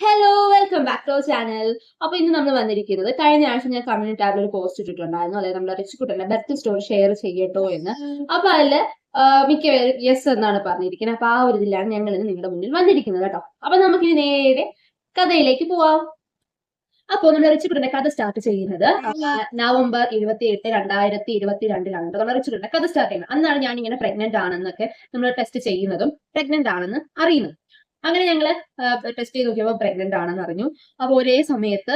Hello welcome back to channel അപ്പൊ ഇന്ന് നമ്മൾ വന്നിരിക്കുന്നത് കഴിഞ്ഞ ആഴ്ച ഞാൻ കമ്മ്യൂണിറ്റി ടാബിൽ ഒരു പോസ്റ്റ് ഇട്ടിട്ടുണ്ടായിരുന്നു. അതായത് നമ്മുടെ റിച്ചുക്കുട്ടന്റെ ബർത്ത് സ്റ്റോറി ഷെയർ ചെയ്യട്ടോ എന്ന്. അപ്പൊ അതിൽ മിക്ക യെസ് എന്നാണ് പറഞ്ഞിരിക്കുന്നത്. അപ്പൊ ആ ഒരു ഇതിലാണ് ഞങ്ങൾ ഇന്ന് നിങ്ങളുടെ മുന്നിൽ വന്നിരിക്കുന്നത് കേട്ടോ. അപ്പൊ നമുക്ക് ഇനി നേരെ കഥയിലേക്ക് പോവാം. അപ്പോൾ നമ്മുടെ റിച്ചുക്കുട്ടന്റെ കഥ സ്റ്റാർട്ട് ചെയ്യുന്നത് നവംബർ ഇരുപത്തി എട്ട് രണ്ടായിരത്തി ഇരുപത്തി രണ്ടിലാണ് നമ്മുടെ റിച്ചുക്കുട്ടന്റെ കഥ സ്റ്റാർട്ട് ചെയ്യുന്നത്. അന്നാണ് ഞാൻ ഇങ്ങനെ പ്രഗ്നന്റ് ആണെന്നൊക്കെ നമ്മൾ ടെസ്റ്റ് ചെയ്യുന്നതും പ്രഗ്നന്റ് ആണെന്ന് അറിയുന്നത്. അങ്ങനെ ഞങ്ങൾ ടെസ്റ്റ് ചെയ്ത് നോക്കിയപ്പോൾ പ്രഗ്നന്റ് ആണെന്ന് അറിഞ്ഞു. അപ്പോൾ ഒരേ സമയത്ത്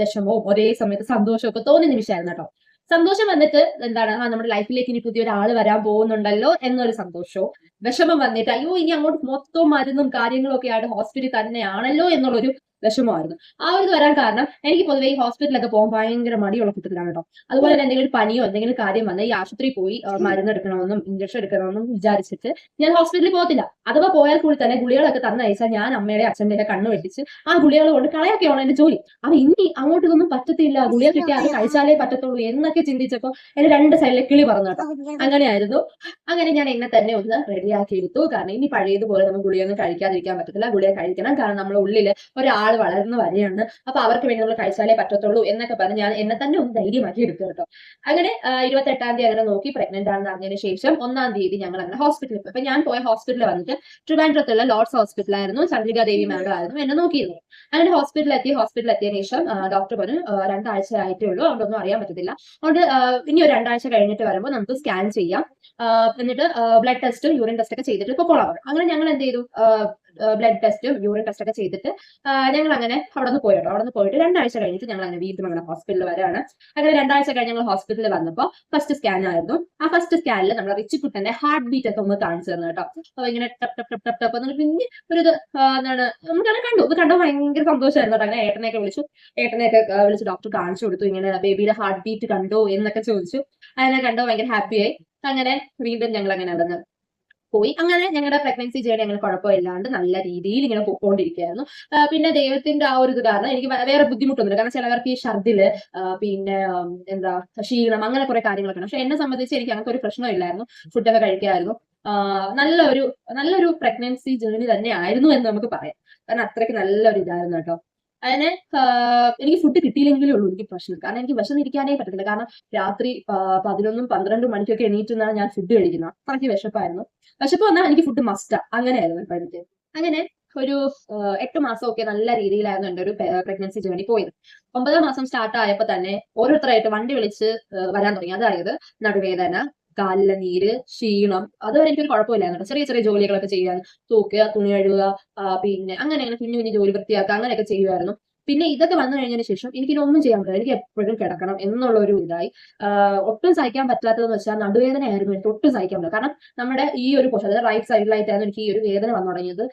വിഷമവും ഒരേ സമയത്ത് സന്തോഷവും ഒക്കെ തോന്നിയ നിമിഷമായിരുന്നു കേട്ടോ. സന്തോഷം വന്നിട്ട് എന്താണ് ആ നമ്മുടെ ലൈഫിലേക്ക് ഇനി പുതിയ ഒരാൾ വരാൻ പോകുന്നുണ്ടല്ലോ എന്നൊരു സന്തോഷവും വിഷമം വന്നിട്ട് അയ്യോ ഇനി അങ്ങോട്ട് മൊത്തവും മരുന്നും കാര്യങ്ങളും ഒക്കെ ആയിട്ട് ഹോസ്പിറ്റലിൽ തന്നെയാണല്ലോ എന്നുള്ളൊരു വിഷമമായിരുന്നു. ആ ഒരു വരാൻ കാരണം എനിക്ക് പൊതുവെ ഈ ഹോസ്പിറ്റലൊക്കെ പോകാൻ ഭയങ്കര മടിയുള്ള കൂട്ടത്തിലാണ് കേട്ടോ. അതുപോലെ തന്നെ എന്തെങ്കിലും പനിയോ എന്തെങ്കിലും കാര്യം വന്നാൽ ഈ ആശുപത്രിയിൽ പോയി മരുന്ന് എടുക്കണമെന്നും ഇഞ്ചക്ഷൻ എടുക്കണമെന്നും വിചാരിച്ചിട്ട് ഞാൻ ഹോസ്പിറ്റലിൽ പോകത്തില്ല. അഥവാ പോയാൽ കൂടി തന്നെ ഗുളികളൊക്കെ തന്നയച്ചാൽ ഞാൻ അമ്മയുടെ അച്ഛന്റെ കണ്ണ് വെട്ടിച്ച് ആ ഗുളികൾ കൊണ്ട് കളയൊക്കെയാണ് എന്റെ ജോലി. അപ്പൊ ഇനി അങ്ങോട്ട് ഇതൊന്നും പറ്റത്തില്ല. ഗുളിക കിട്ടിയാൽ കഴിച്ചാലേ പറ്റത്തുള്ളൂ എന്നൊക്കെ ചിന്തിച്ചപ്പോൾ എന്റെ രണ്ട് സൈഡിലെ കിളി പറഞ്ഞു കേട്ടോ. അങ്ങനെയായിരുന്നു. അങ്ങനെ ഞാൻ എന്നെ തന്നെ ഒന്ന് റെഡിയാക്കി എടുത്തു. കാരണം ഇനി പഴയതുപോലെ നമുക്ക് ഗുളിയൊന്നും കഴിക്കാതിരിക്കാൻ പറ്റത്തില്ല. ഗുളിക കഴിക്കണം. കാരണം നമ്മുടെ ഉള്ളിൽ ഒരാൾ വളർന്നു വരികയാണ് അപ്പൊ അവർക്ക് വേണ്ടി നമ്മൾ കഴിച്ചാലേ പറ്റത്തുള്ളൂ എന്നൊക്കെ പറഞ്ഞ് ഞാൻ എന്നെ തന്നെ ഒന്ന് ധൈര്യമാക്കി എടുത്തു കേട്ടോ. അങ്ങനെ ഇരുപത്തി എട്ടാം തീയതി അങ്ങനെ നോക്കി പ്രഗ്നന്റ് ആണെന്ന് അറിഞ്ഞതിന് ശേഷം ഒന്നാം തീയതി ഞങ്ങൾ അങ്ങനെ ഹോസ്പിറ്റലിൽ പോയി. അപ്പൊ ഞാൻ പോയ ഹോസ്പിറ്റലിൽ വന്നിട്ട് ട്രിവാൻഡ്രത്തുള്ള ലോർഡ്സ് ഹോസ്പിറ്റലായിരുന്നു ചന്ദ്രിക ദേവി മാഡം ആയിരുന്നു എന്നെ നോക്കിയിരുന്നു. അങ്ങനെ ഹോസ്പിറ്റലിൽ എത്തി. ഹോസ്പിറ്റലിൽ എത്തിയതിനു ശേഷം ഡോക്ടർ പറഞ്ഞു രണ്ടാഴ്ച ആയിട്ടേ ഉള്ളൂ. അതുകൊണ്ടൊന്നും അറിയാൻ പറ്റത്തില്ല. അതുകൊണ്ട് ഇനി ഒരു രണ്ടാഴ്ച കഴിഞ്ഞിട്ട് വരുമ്പോൾ നമുക്ക് സ്കാൻ ചെയ്യാം. എന്നിട്ട് ബ്ലഡ് ടെസ്റ്റും യൂറിൻ ടെസ്റ്റ് ഒക്കെ ചെയ്തിട്ട് ഇപ്പൊ കൊള്ളാം അങ്ങനെ ഞങ്ങൾ എന്ത് ചെയ്തു? ബ്ലഡ് ടെസ്റ്റും യൂറിൻ ടെസ്റ്റ് ഒക്കെ ചെയ്തിട്ട് ഞങ്ങൾ അങ്ങനെ അവിടെ നിന്ന് പോയിട്ടോ. അവിടെ നിന്ന് പോയിട്ട് രണ്ടാഴ്ച കഴിഞ്ഞിട്ട് ഞങ്ങൾ അങ്ങനെ വീണ്ടും അങ്ങനെ ഹോസ്പിറ്റലിൽ വരാണ്. അങ്ങനെ രണ്ടാഴ്ച കഴിഞ്ഞ് ഞങ്ങൾ ഹോസ്പിറ്റലിൽ വന്നപ്പോൾ ഫസ്റ്റ് സ്കാൻ ആയിരുന്നു. ആ ഫസ്റ്റ് സ്കാനിൽ നമ്മുടെ റിച്ചുക്കുട്ടന്റെ ഹാർട്ട് ബീറ്റ് ഒക്കെ ഒന്ന് കാണിച്ചു തന്നു കേട്ടോ. അപ്പൊ ഇങ്ങനെ ടപ് ടപ് ടപ് ടപ് ടപ്പ് എന്നിട്ട് പിന്നെ ഒരു എന്താണ് നമുക്കങ്ങനെ കണ്ടു. ഇത് കണ്ടോ ഭയങ്കര സന്തോഷമായിരുന്നു കേട്ടോ. അങ്ങനെ ഏട്ടനെയൊക്കെ വിളിച്ചു. ഏട്ടനെയൊക്കെ വിളിച്ച് ഡോക്ടർ കാണിച്ചു കൊടുത്തു. ഇങ്ങനെ ബേബിയുടെ ഹാർട്ട് ബീറ്റ് കണ്ടോ എന്നൊക്കെ ചോദിച്ചു. അതിനെ കണ്ടോ ഭയങ്കര ഹാപ്പിയായി അങ്ങനെ വീണ്ടും ഞങ്ങൾ അങ്ങനെ അവിടെ നിന്ന് പോയി. അങ്ങനെ ഞങ്ങളുടെ പ്രഗ്നൻസി ജേണി അങ്ങനെ കുഴപ്പമില്ലാണ്ട് നല്ല രീതിയിൽ ഇങ്ങനെ പോയിക്കൊണ്ടിരിക്കുകയായിരുന്നു. പിന്നെ ദൈവത്തിന്റെ ആ ഒരു ഇത് കാരണം എനിക്ക് വേറെ ബുദ്ധിമുട്ടൊന്നുമില്ല. കാരണം ചിലവർക്ക് ഈ ഛർദിൽ പിന്നെ എന്താ ക്ഷീണം അങ്ങനെ കുറെ കാര്യങ്ങളൊക്കെ പക്ഷെ എന്നെ സംബന്ധിച്ച് എനിക്ക് അങ്ങനത്തെ ഒരു പ്രശ്നമില്ലായിരുന്നു ഫുഡൊക്കെ കഴിക്കായിരുന്നു. നല്ലൊരു നല്ലൊരു പ്രഗ്നൻസി ജേണി തന്നെ ആയിരുന്നു എന്ന് നമുക്ക് പറയാം. കാരണം അത്രയ്ക്ക് നല്ലൊരു ഇതായിരുന്നു കേട്ടോ. അതിന് എനിക്ക് ഫുഡ് കിട്ടിയില്ലെങ്കിലേ ഉള്ളൂ എനിക്ക് പ്രശ്നം. കാരണം എനിക്ക് വിശന്നിരിക്കാനേ പറ്റത്തില്ല. കാരണം രാത്രി പതിനൊന്നും പന്ത്രണ്ടും മണിക്കൊക്കെ എണീറ്റുന്നാണ് ഞാൻ ഫുഡ് കഴിക്കുന്നത്. അത്രയ്ക്ക് വിശപ്പായിരുന്നു. വിശപ്പ് വന്നാൽ എനിക്ക് ഫുഡ് മസ്റ്റാ അങ്ങനെയായിരുന്നു എനിക്ക് അങ്ങനെ ഒരു എട്ട് മാസമൊക്കെ നല്ല രീതിയിലായിരുന്നു എന്റെ ഒരു പ്രഗ്നൻസി ജേണി പോയത്. ഒമ്പതാം മാസം സ്റ്റാർട്ട് ആയപ്പോൾ തന്നെ ഓരോരുത്തരായിട്ട് വണ്ടി വിളിച്ച് വരാൻ തുടങ്ങി. അതായത് നടുവേദന കാലിലെ നീര് ക്ഷീണം. അതുവരെ എനിക്കൊരു കുഴപ്പമില്ലായിരുന്നു ചെറിയ ചെറിയ ജോലികളൊക്കെ ചെയ്യാൻ തൂക്കുക തുണി കഴുകുക പിന്നെ അങ്ങനെ അങ്ങനെ കുഞ്ഞു കുഞ്ഞു ജോലി വൃത്തിയാക്കുക അങ്ങനെയൊക്കെ ചെയ്യുമായിരുന്നു. പിന്നെ ഇതൊക്കെ വന്നു കഴിഞ്ഞതിന് ശേഷം എനിക്ക് ഒന്നും ചെയ്യാൻ പറ്റില്ല. എനിക്ക് എപ്പോഴും കിടക്കണം എന്നുള്ള ഒരു ഇതായി ഒട്ടും സഹിക്കാൻ പറ്റാത്തതെന്ന് വെച്ചാൽ നടുവേദന ആയിരുന്നു എനിക്ക് ഒട്ടും സഹിക്കാൻ പറ്റില്ല. കാരണം നമ്മുടെ ഈ ഒരു പോഷൻ അതായത് റൈറ്റ് സൈഡിലായിട്ടായിരുന്നു എനിക്ക് ഈ ഒരു വേദന വന്നു തുടങ്ങിയത്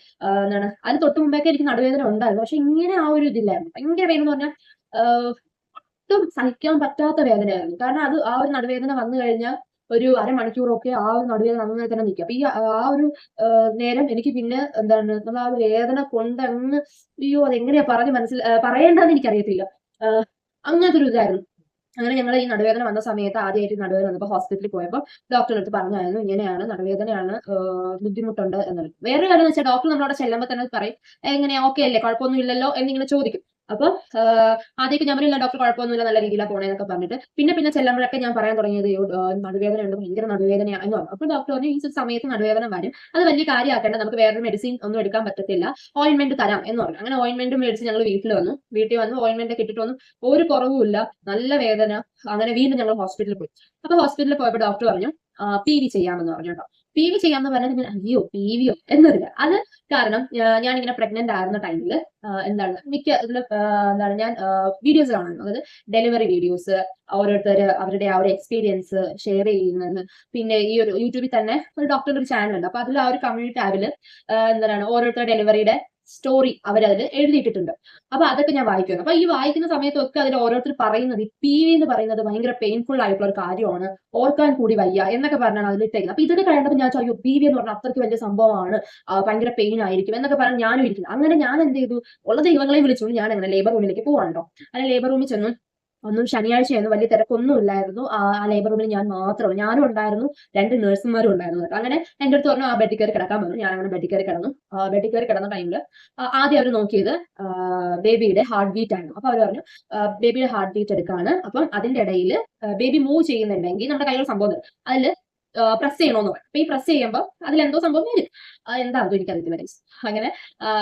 എന്താണ്? അതിന് തൊട്ട് മുമ്പേക്ക് എനിക്ക് നടുവേദന ഉണ്ടായിരുന്നു. പക്ഷെ ഇങ്ങനെ ആ ഒരു ഇതില്ലായിരുന്നു. ഭയങ്കര വേദന എന്ന് പറഞ്ഞാൽ ഒട്ടും സഹിക്കാൻ പറ്റാത്ത വേദനയായിരുന്നു. കാരണം അത് ആ ഒരു നടുവേദന വന്നു കഴിഞ്ഞാൽ ഒരു അരമണിക്കൂറൊക്കെ ആ ഒരു നടുവേദന നന്നായി തന്നെ നിൽക്കും അപ്പൊ ഈ ആ ഒരു നേരം എനിക്ക് പിന്നെ എന്താണ് നമ്മൾ ആ വേദന കൊണ്ട് അങ്ങ് അയ്യോ അതെങ്ങനെയാ പറഞ്ഞ് മനസ്സിൽ പറയേണ്ടതെന്ന് എനിക്കറിയത്തില്ല. അങ്ങനത്തെ ഒരു ഇതായിരുന്നു. അങ്ങനെ ഞങ്ങൾ ഈ നടുവേദന വന്ന സമയത്ത് ആദ്യമായിട്ട് നടുവേദന വന്നപ്പോൾ ഹോസ്പിറ്റലിൽ പോയപ്പോൾ ഡോക്ടറെ അടുത്ത് പറഞ്ഞായിരുന്നു ഇങ്ങനെയാണ് നടുവേദനയാണ് ബുദ്ധിമുട്ടുണ്ട് എന്നുള്ളത്. വേറെ കാര്യം എന്ന് വെച്ചാൽ ഡോക്ടർ നമ്മളോട് ചെല്ലുമ്പോൾ തന്നെ പറയും എങ്ങനെയാ? ഓക്കെ അല്ലേ? കുഴപ്പമൊന്നും ഇല്ലല്ലോ? എന്നിങ്ങനെ ചോദിക്കും. അപ്പൊ ആദ്യമൊക്കെ ഞാൻ പറഞ്ഞില്ല ഡോക്ടർ കുഴപ്പമൊന്നുമില്ല നല്ല രീതിയിലാണ് പോണേന്നൊക്കെ പറഞ്ഞിട്ട്. പിന്നെ പിന്നെ ചെല്ലുമ്പോഴൊക്കെ ഞാൻ പറയാൻ തുടങ്ങിയത് "അയ്യോ, നടുവേദന ഉണ്ട് ഭയങ്കര നടുവേദനയാണ് എന്ന് പറഞ്ഞു. അപ്പൊ ഡോക്ടർ പറഞ്ഞു ഈ സമയത്ത് നടുവേദന വരും. അത് വലിയ കാര്യമാക്കേണ്ട നമുക്ക് വേറെ മെഡിസിൻ ഒന്നും എടുക്കാൻ പറ്റത്തില്ല. ഓയിൻമെന്റ് തരാം എന്ന് പറഞ്ഞു. അങ്ങനെ ഓയിൻമെന്റ് മേടിച്ച് ഞങ്ങൾ വീട്ടിൽ വന്നു. വീട്ടിൽ വന്നു ഓയിൻമെന്റ് ഒക്കെ വന്നു. ഒരു കുറവുമില്ല നല്ല വേദന. അങ്ങനെ വീണ്ടും ഞങ്ങൾ ഹോസ്പിറ്റലിൽ പോയി. അപ്പൊ ഹോസ്പിറ്റലിൽ പോയപ്പോൾ ഡോക്ടർ പറഞ്ഞു പി വി ചെയ്യാമെന്ന് പറഞ്ഞു കേട്ടോ. പി വി ചെയ്യാമെന്ന് പറഞ്ഞാൽ അയ്യോ പി വിയോ എന്നറിയില്ല അത് കാരണം ഞാൻ ഇങ്ങനെ പ്രഗ്നന്റ് ആയിരുന്ന ടൈമിൽ എന്താണ് മിക്ക ഇതിൽ എന്താണ് ഞാൻ വീഡിയോസ് കാണുന്നു അതായത് ഡെലിവറി വീഡിയോസ് ഓരോരുത്തർ അവരുടെ ആ ഒരു എക്സ്പീരിയൻസ് ഷെയർ ചെയ്യുന്നത്. പിന്നെ ഈ ഒരു യൂട്യൂബിൽ തന്നെ ഒരു ഡോക്ടറുടെ ഒരു ചാനൽ ഉണ്ട്. അപ്പൊ അതിൽ ആ ഒരു കമ്മ്യൂണിറ്റി ടാബിൽ എന്താണ് ഓരോരുത്തരുടെ ഡെലിവറിയുടെ സ്റ്റോറി അവരതിൽ എഴുതിയിട്ടിട്ടുണ്ട്. അപ്പൊ അതൊക്കെ ഞാൻ വായിക്കുന്നു അപ്പൊ ഈ വായിക്കുന്ന സമയത്തൊക്കെ അതിൽ ഓരോരുത്തർ പറയുന്നത് ഈ പി എന്ന് പറയുന്നത് ഭയങ്കര പെയിൻഫുൾ ആയിട്ടുള്ള ഒരു കാര്യമാണ്. ഓർക്കാൻ കൂടി വയ്യ എന്നൊക്കെ പറഞ്ഞാണ് അതിൽ ഇട്ടേക്കുന്നത്. അപ്പൊ ഇതൊക്കെ കഴിഞ്ഞപ്പോൾ ഞാൻ ചോദിക്കും പി എന്ന് പറഞ്ഞാൽ അത്രയ്ക്ക് വലിയ സംഭവമാണ് ഭയങ്കര പെയിൻ ആയിരിക്കും എന്നൊക്കെ പറഞ്ഞ് ഞാനും ഇരിക്കുന്നത് അങ്ങനെ ഞാൻ എന്ത് ചെയ്തു? ഉള്ള ദൈവങ്ങളെ വിളിച്ചുകൊണ്ട് ഞാൻ അങ്ങനെ ലേബർ റൂമിലേക്ക് പോവാണ് കേട്ടോ അങ്ങനെ ലേബർ റൂമിൽ ചെന്നു ഒന്നും ശനിയാഴ്ചയായിരുന്നു വലിയ തിരക്കൊന്നും ഇല്ലായിരുന്നു. ആ ലേബർ റൂമിൽ ഞാൻ മാത്രം ഞാനും ഉണ്ടായിരുന്നു രണ്ട് നഴ്സുമാരും ഉണ്ടായിരുന്നു കേട്ടോ. അങ്ങനെ എന്റെ അടുത്ത് പറഞ്ഞു ആ ബെഡിൽ കയറി കിടക്കാൻ പറഞ്ഞു ഞാൻ അങ്ങനെ ബെഡിൽ കയറി കിടന്നു. ബെഡിൽ കയറി കിടന്ന ടൈമിൽ ആദ്യം അവർ നോക്കിയത് ബേബിയുടെ ഹാർട്ട് ബീറ്റ് ആണ്. അപ്പൊ അവർ പറഞ്ഞു ബേബിയുടെ ഹാർട്ട് ബീറ്റ് എടുക്കാണ്. അപ്പം അതിന്റെ ഇടയിൽ ബേബി മൂവ് ചെയ്യുന്നുണ്ടെങ്കിൽ നമ്മുടെ കയ്യിൽ സംഭവം അതിൽ പ്രസ് ചെയ്യണമെന്ന് പറയും. അപ്പൊ ഈ പ്രസ് ചെയ്യുമ്പോൾ അതിൽ എന്തോ സംഭവം വരും. ആ, എനിക്ക് എനിക്കറിയത്തില്ല guys. അങ്ങനെ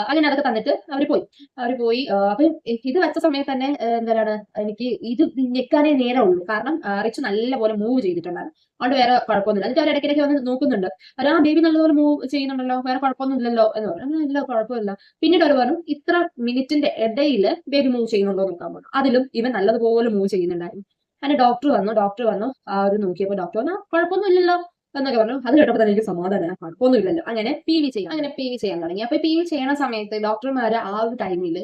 അങ്ങനെ അതൊക്കെ തന്നിട്ട് അവർ പോയി. അവർ പോയി അപ്പൊ ഇത് വെച്ച സമയത്ത് തന്നെ എന്താണ് എനിക്ക് ഇത് ഞെക്കാനേ ഉള്ളൂ. കാരണം റിച്ച് നല്ലപോലെ മൂവ് ചെയ്തിട്ടുണ്ടായിരുന്നു. അതുകൊണ്ട് വേറെ കുഴപ്പമൊന്നുമില്ല. എന്നിട്ട് അവർ ഇടയ്ക്കിടയ്ക്ക് വന്ന് നോക്കുന്നുണ്ട്. അവർ ആ ബേബി നല്ലപോലെ മൂവ് ചെയ്യുന്നുണ്ടല്ലോ. വേറെ കുഴപ്പമൊന്നുമില്ലല്ലോ. എന്ന് പറഞ്ഞു "ആ, ഇല്ല കുഴപ്പമില്ല. പിന്നീട് അവർ പറഞ്ഞു ഇത്ര മിനിറ്റിന്റെ ഇടയിൽ ബേബി മൂവ് ചെയ്യുന്നുണ്ടോ നോക്കാൻ പറഞ്ഞു. അതിലും ഇവൻ നല്ലതുപോലെ മൂവ് ചെയ്യുന്നുണ്ടായിരുന്നു. അങ്ങനെ ഡോക്ടർ വന്നു ഡോക്ടർ വന്നു. ഒരു നോക്കിയപ്പോൾ ഡോക്ടർ പറഞ്ഞു "ആ, കുഴപ്പമൊന്നും ഇല്ലല്ലോ എന്നൊക്കെ പറഞ്ഞു. അത് കേട്ടപ്പോൾ തന്നെ എനിക്ക് സമാധാനം കുഴപ്പമൊന്നും ഇല്ലല്ലോ അങ്ങനെ പി വി ചെയ്യാം അങ്ങനെ പി വി ചെയ്യാൻ തുടങ്ങി. അപ്പൊ പി വി ചെയ്യണ സമയത്ത് ഡോക്ടർമാര് ആ ഒരു ടൈമിൽ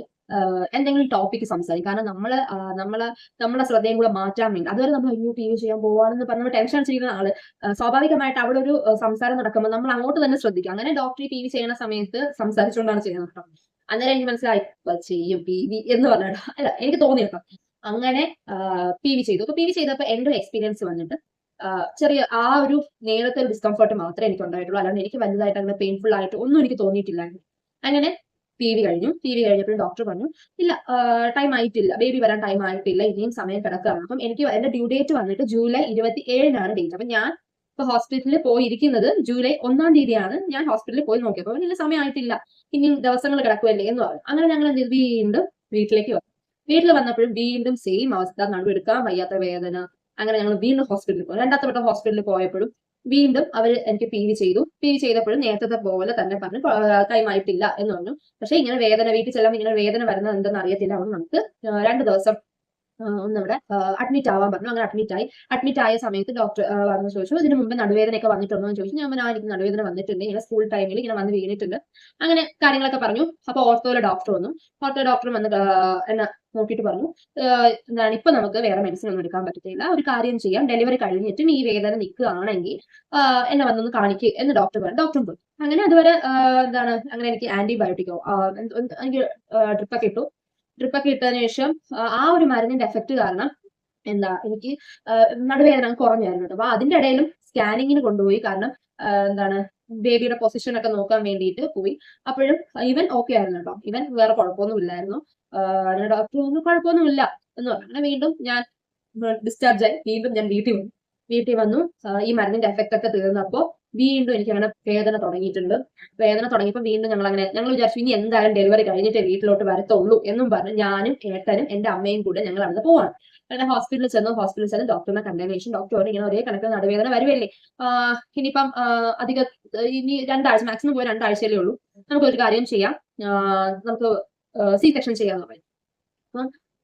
എന്തെങ്കിലും ടോപ്പിക്ക് സംസാരിക്കും. കാരണം നമ്മൾ നമ്മളെ നമ്മളെ ശ്രദ്ധയും കൂടെ മാറ്റാൻ വേണ്ടി. അതുവരെ നമ്മൾ അയ്യോ പി വി ചെയ്യാൻ പോവാണെന്ന് പറഞ്ഞ് ടെൻഷൻ ചെയ്യുന്ന ആൾ സ്വാഭാവികമായിട്ട് അവിടെ ഒരു സംസാരം നടക്കുമ്പോൾ നമ്മൾ അങ്ങോട്ട് തന്നെ ശ്രദ്ധിക്കും. അങ്ങനെ ഡോക്ടർ പി വി ചെയ്യണ സമയത്ത് സംസാരിച്ചുകൊണ്ടാണ് ചെയ്യുന്നത് അന്നേരം എനിക്ക് മനസ്സിലായി "ഇപ്പൊ ചെയ്യും പി വി എന്ന് പറഞ്ഞിട്ടോ. അല്ല എനിക്ക് തോന്നി കേട്ടോ. അങ്ങനെ പി വി ചെയ്തു. അപ്പൊ പി വി ചെയ്തപ്പോൾ എന്റെ ഒരു എക്സ്പീരിയൻസ് വന്നിട്ട് ചെറിയ ആ ഒരു നേരത്തെ ഒരു ഡിസ്കംഫർട്ട് മാത്രമേ എനിക്ക് ഉണ്ടായിട്ടുള്ളൂ അല്ലാണ്ട് എനിക്ക് വലുതായിട്ട് അങ്ങനെ പെയിൻഫുൾ ആയിട്ട് ഒന്നും എനിക്ക് തോന്നിയിട്ടില്ലായിരുന്നു. അങ്ങനെ പി വി കഴിഞ്ഞു. പി വി കഴിഞ്ഞപ്പോൾ ഡോക്ടർ പറഞ്ഞു ഇല്ല ടൈം ആയിട്ടില്ല. ബേബി വരാൻ ടൈം ആയിട്ടില്ല. ഇനിയും സമയം കിടക്കുകയാണ്. അപ്പം എനിക്ക് എന്റെ ഡ്യൂ ഡേറ്റ് വന്നിട്ട് ജൂലൈ ഇരുപത്തി ഏഴിനാണ് ഡേറ്റ് അപ്പൊ ഞാൻ ഇപ്പൊ ഹോസ്പിറ്റലിൽ പോയിരിക്കുന്നത് ജൂലൈ ഒന്നാം തീയതിയാണ്. ഞാൻ ഹോസ്പിറ്റലിൽ പോയി നോക്കിയപ്പോൾ ഇല്ല സമയമായിട്ടില്ല ഇനിയും ദിവസങ്ങൾ കിടക്കുമല്ലേ എന്ന് പറഞ്ഞു. അങ്ങനെ ഞങ്ങൾ എന്ത്? വീണ്ടും വീട്ടിലേക്ക് വന്നു. വീട്ടിൽ വന്നപ്പോഴും വീണ്ടും സെയിം അവസ്ഥ. നടുവെടുക്കാൻ വയ്യാത്ത വേദന. അങ്ങനെ ഞങ്ങൾ വീണ്ടും ഹോസ്പിറ്റലിൽ പോയി. രണ്ടാമത്തെ വട്ടം ഹോസ്പിറ്റലിൽ പോയപ്പോഴും വീണ്ടും അവർ എനിക്ക് പി വി ചെയ്തു. പി വി ചെയ്തപ്പോഴും നേരത്തെ പോലെ തന്നെ പറഞ്ഞു കൈമാറിയിട്ടില്ല എന്ന് പറഞ്ഞു. പക്ഷെ ഇങ്ങനെ വേദന വീട്ടിൽ ചെല്ലുമ്പോൾ ഇങ്ങനെ വേദന വരുന്നത് എന്തെന്ന് അറിയത്തില്ല. അതുകൊണ്ട് നമുക്ക് രണ്ട് ദിവസം ഒന്നിവിടെ അഡ്മിറ്റ് ആവാൻ പറഞ്ഞു. അങ്ങനെ അഡ്മിറ്റ് ആയി. അഡ്മിറ്റ് ആയ സമയത്ത് ഡോക്ടർ വന്ന് ചോദിച്ചു ഇതിന് മുമ്പ് നടുവേദനയൊക്കെ വന്നിട്ടുണ്ടോ? എന്ന് ചോദിച്ചു. ഞാൻ പറഞ്ഞു, എനിക്ക് നടുവേദന വന്നിട്ടുണ്ട്. ഇങ്ങനെ സ്കൂൾ ടൈമിൽ ഇങ്ങനെ വന്ന് വീണിട്ടുണ്ട്. അങ്ങനെ കാര്യങ്ങളൊക്കെ പറഞ്ഞു. അപ്പോൾ ഓർത്തോയിലെ ഡോക്ടർ വന്നു. ഓർത്തോ ഡോക്ടർ വന്ന് എന്നെ നോക്കിയിട്ട് പറഞ്ഞു എന്താണ് ഇപ്പൊ നമുക്ക് വേറെ മെഡിസിൻ ഒന്നും എടുക്കാൻ പറ്റത്തില്ല. ഒരു കാര്യം ചെയ്യാം. ഡെലിവറി കഴിഞ്ഞിട്ടും ഈ വേദന നിൽക്കുകയാണെങ്കിൽ എന്നെ വന്നൊന്ന് കാണിക്കുക എന്ന് ഡോക്ടർ പറഞ്ഞു. ഡോക്ടറും പോയി. അങ്ങനെ അതുവരെ എന്താണ് അങ്ങനെ എനിക്ക് ആന്റിബയോട്ടിക്കോ എനിക്ക് ഡ്രിപ്പൊക്കെ ഇട്ടു. ഡ്രിപ്പൊക്കെ ഇട്ടതിന് ശേഷം ആ, ഒരു മരുന്നിന്റെ എഫക്ട് കാരണം എന്താ എനിക്ക് നടുവേദന കുറഞ്ഞായിരുന്നു അപ്പൊ അതിന്റെ ഇടയിലും സ്കാനിങ്ങിന് കൊണ്ടുപോയി. കാരണം എന്താണ് ബേബിയുടെ പൊസിഷൻ ഒക്കെ നോക്കാൻ വേണ്ടിയിട്ട് പോയി. അപ്പോഴും ഇവൻ ഓക്കെ ആയിരുന്നു കേട്ടോ. ഇവൻ വേറെ കുഴപ്പമൊന്നും ഇല്ലായിരുന്നു. ഡോക്ടർ ഒന്നും കുഴപ്പമൊന്നുമില്ല എന്ന് പറഞ്ഞു. അങ്ങനെ വീണ്ടും ഞാൻ ഡിസ്ചാർജ് ആയി. വീണ്ടും ഞാൻ വീട്ടിൽ വന്നു. വീട്ടിൽ വന്നു. ഈ മരുന്നിന്റെ എഫക്റ്റ് ഒക്കെ തീർന്നപ്പോ വീണ്ടും എനിക്ക് അങ്ങനെ വേദന തുടങ്ങിയിട്ടുണ്ട്. വേദന തുടങ്ങിയപ്പോൾ വീണ്ടും ഞങ്ങൾ അങ്ങനെ ഞങ്ങൾ വിചാരിച്ചു ഇനി എന്തായാലും ഡെലിവറി കഴിഞ്ഞിട്ട് വീട്ടിലോട്ട് വരത്തുള്ളൂ എന്നും പറഞ്ഞ് ഞാനും ഏട്ടനും എന്റെ അമ്മയും കൂടെ ഞങ്ങൾ അവിടെ പോവാണ്. അങ്ങനെ ഹോസ്പിറ്റലിൽ ചെന്നു ഹോസ്പിറ്റലിൽ ചെന്ന് ഡോക്ടറിനെ കണ്ടതിന് ശേഷം ഡോക്ടർ പറഞ്ഞു ഇങ്ങനെ ഒരേ കണക്കിന് നടുവേദന വരുവല്ലേ? ഇനിയിപ്പം അധിക ഇനി രണ്ടാഴ്ച മാക്സിമം പോയി രണ്ടാഴ്ചയിലേ ഉള്ളൂ. നമുക്ക് ഒരു കാര്യം ചെയ്യാം. നമുക്ക് സി സെക്ഷൻ ചെയ്യാന്ന് പറയും.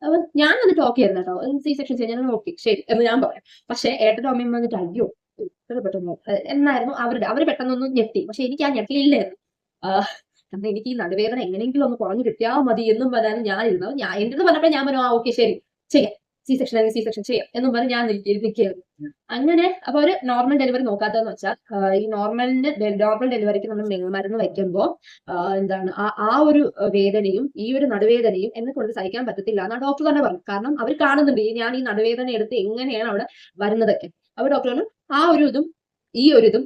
അപ്പം ഞാൻ വന്നിട്ട് ഓക്കെ ആയിരുന്നു കേട്ടോ. സി സെക്ഷൻ ചെയ്യാൻ ഓക്കെ ശരി എന്ന് ഞാൻ പറയാം. പക്ഷെ ഏട്ടനും അമ്മയും വന്നിട്ട് അയ്യോ പെട്ടെന്ന്? എന്നായിരുന്നു അവരുടെ അവർ പെട്ടെന്നൊന്നും ഞെട്ടി. പക്ഷെ എനിക്ക് ആ ഞെട്ടിലില്ലായിരുന്നു കാരണം എനിക്ക് ഈ നടുവേദന എങ്ങനെയെങ്കിലും ഒന്ന് കുറഞ്ഞു കിട്ടിയാൽ മതി എന്നും പറയാനും ഞാൻ ഇരുന്നത്. ഞാൻ എന്റെ അടുത്ത് പറഞ്ഞപ്പോൾ ഞാൻ പറഞ്ഞു ആ ഓക്കെ ശരി. ചെയ്യാം. സി സെക്ഷൻ അല്ലെങ്കിൽ സി സെക്ഷൻ ചെയ്യാം എന്നും പറഞ്ഞ് ഞാൻ നിൽക്കുകയായിരുന്നു അങ്ങനെ അപ്പൊ ഒരു നോർമൽ ഡെലിവറി നോക്കാത്തതെന്ന് വെച്ചാൽ ഈ നോർമലിന് നോർമൽ ഡെലിവറിക്ക് നമ്മൾ മരുന്ന് വയ്ക്കുമ്പോൾ എന്താണ് ആ ഒരു വേദനയും ഈ ഒരു നടുവേദനയും എന്നെ കൊണ്ട് സഹിക്കാൻ പറ്റത്തില്ല എന്നാ ഡോക്ടർ തന്നെ പറഞ്ഞു കാരണം അവർ കാണുന്നുണ്ട് ഞാൻ ഈ നടുവേദന എടുത്ത് എങ്ങനെയാണ് അവിടെ വരുന്നതൊക്കെ. അപ്പൊ ഡോക്ടർ പറഞ്ഞു ആ ഒരു ഇതും ഈ ഒരു ഇതും